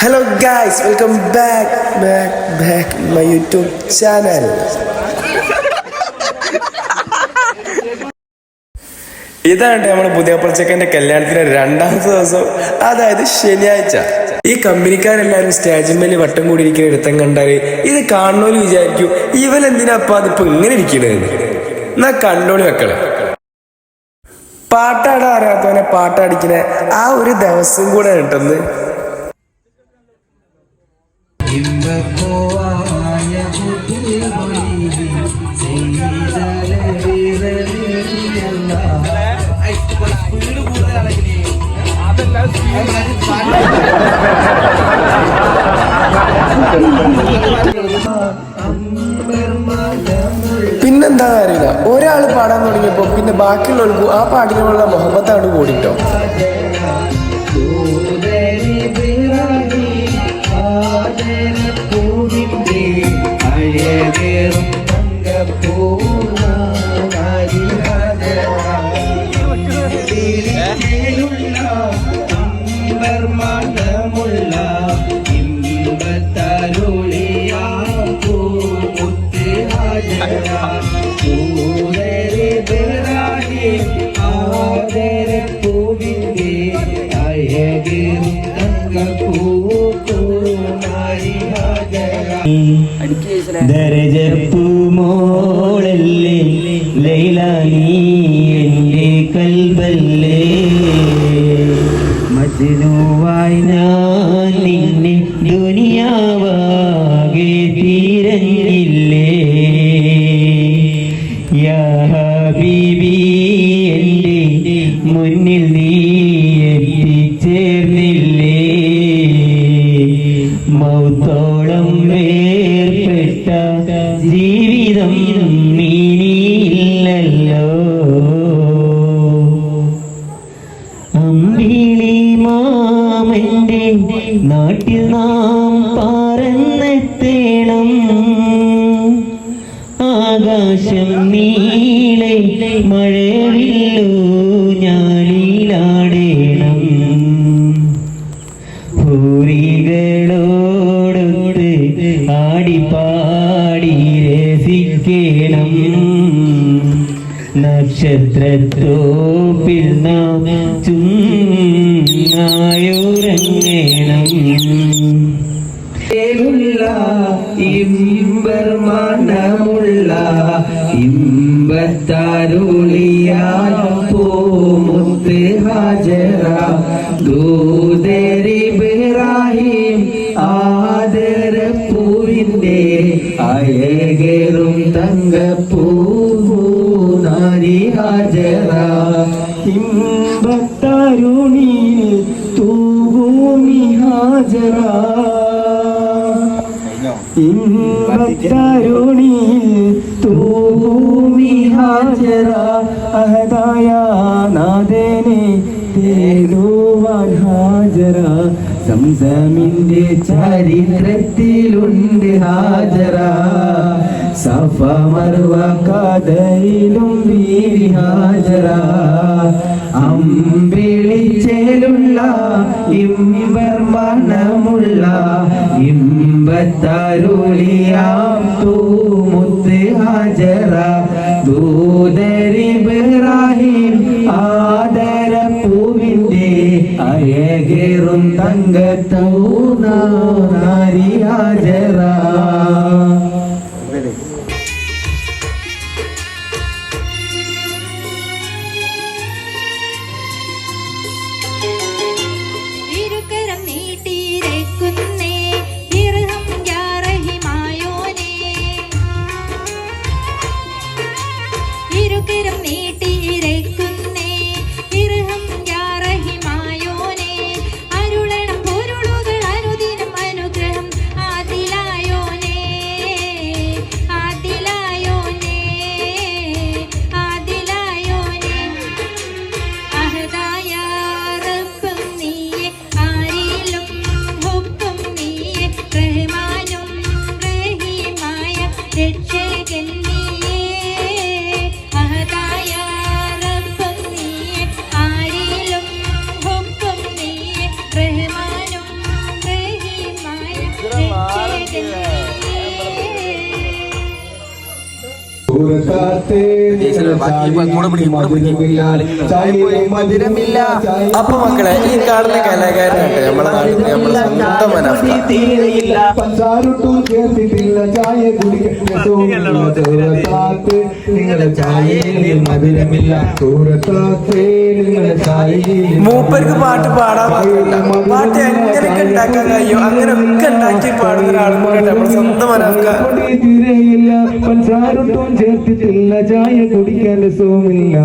Hello guys welcome back back back my YouTube channel ഇതാണ് നമ്മുടെ പുതിയ ചെക്കന്റെ കല്യാണത്തിന് രണ്ടാമത്തെ ദിവസം. അതായത് ശനിയാഴ്ച. ഈ കമ്പനിക്കാരെല്ലാരും സ്റ്റേജിന്മേൽ വട്ടം കൂടി ഇരിക്കുന്ന എടുത്തം കണ്ടാൽ ഇത് കാണണോൽ വിചാരിക്കും. ഇവൻ എന്തിനാ അപ്പൊ അതിപ്പോ ഇങ്ങനെ ഇരിക്കണേന്ന് എന്നാ കണ്ടോളി മക്കളെ. പാട്ടാടാൻ അറിയാത്തവനെ പാട്ടടിക്കണ ആ ഒരു ദിവസം കൂടെ കിട്ടുന്നത് പിന്നെന്താ അറിയില്ല. ഒരാൾ പാടാൻ തുടങ്ങിയപ്പോ പിന്നെ ബാക്കിയുള്ളവർക്ക് ആ പാട്ടിനുള്ള മുഹബത്താണ് കൂടിട്ടോ. അഴകേറും അമ്പർമാണ്ടമുള്ള ഇമ്പത്തരുളിയാ ലൈല നീ കൽബല്ലേ. ഞാൻ നിന്നെ യാ മുന്നിൽ നീ എത്തിച്ചേർന്നില്ലേ. ആകാശം നീളെ മഴവില്ലു ഞാനിലാടേണം. ഭൂരികളോടൊത്ത് ആടിപ്പാടി രസിക്കണം. നക്ഷത്രത്തോപ്പിൽ നാം ഇമ്പത്താരുളിയാൽ പൂമുത്ത് ഹാജര ദൂതരിബ്രാഹിം ആദരപ്പൂവിന്റെ അയകേറും തങ്കപ്പൂനാരി ഹാജര ഇമ്പത്തരുണിയിൽ തൂകൂമി ഹാജര ഇമ്പത്തരുണിയിൽ തൂമി ഹാജര അഹദായ നാദനെ തേടുവാൻ ഹാജര. സംസമിന്റെ ചരിത്രത്തിലുണ്ട് ഹാജര. സഫ മറുവ കഥയിലും വീരി ഹാജര. അമ്പിളിച്ചേലുള്ള ഇമ്പത്തരുളിയാം തൂമുത്ത് ഹാജറ. ദൂതരിബ്രാഹിം ആദര പൂവിന്റെ അയകേറും തങ്കത്തൂനാരി നാരി ഇരുകരം ഇരുകരം നീട്ടിയിരക്കുന്നേ അപ്പൊ മക്കളെ ഈ കാണുന്ന കലാകാരനായിട്ട് നമ്മളെ നാട്ടിൽ നമ്മളെ സ്വന്തം മനാഫ്ക തീരെയില്ല. പഞ്ചാരുട്ടും ചേർത്തിട്ടില്ല. ചായ കുടിക്കാൻ നിങ്ങളുടെ ചായയിൽ മധുരമില്ല. സൂറത്താത്ത് നിങ്ങളുടെ ചായയിൽ മൂപ്പർക്ക് പാട്ട് പാടാൻ പറ്റില്ല പാട്ട് എങ്ങനെയൊക്കെ ഉണ്ടാക്കാൻ കഴിയും? അങ്ങനെ ഒക്കെ ഉണ്ടാക്കി പാടുന്ന ഒരാളും കൂടെ നമ്മളെ സ്വന്തം പഞ്ചാരുട്ടും ചേർത്തിട്ടില്ല ചായ കുടിക്കാൻ രസവുമില്ല.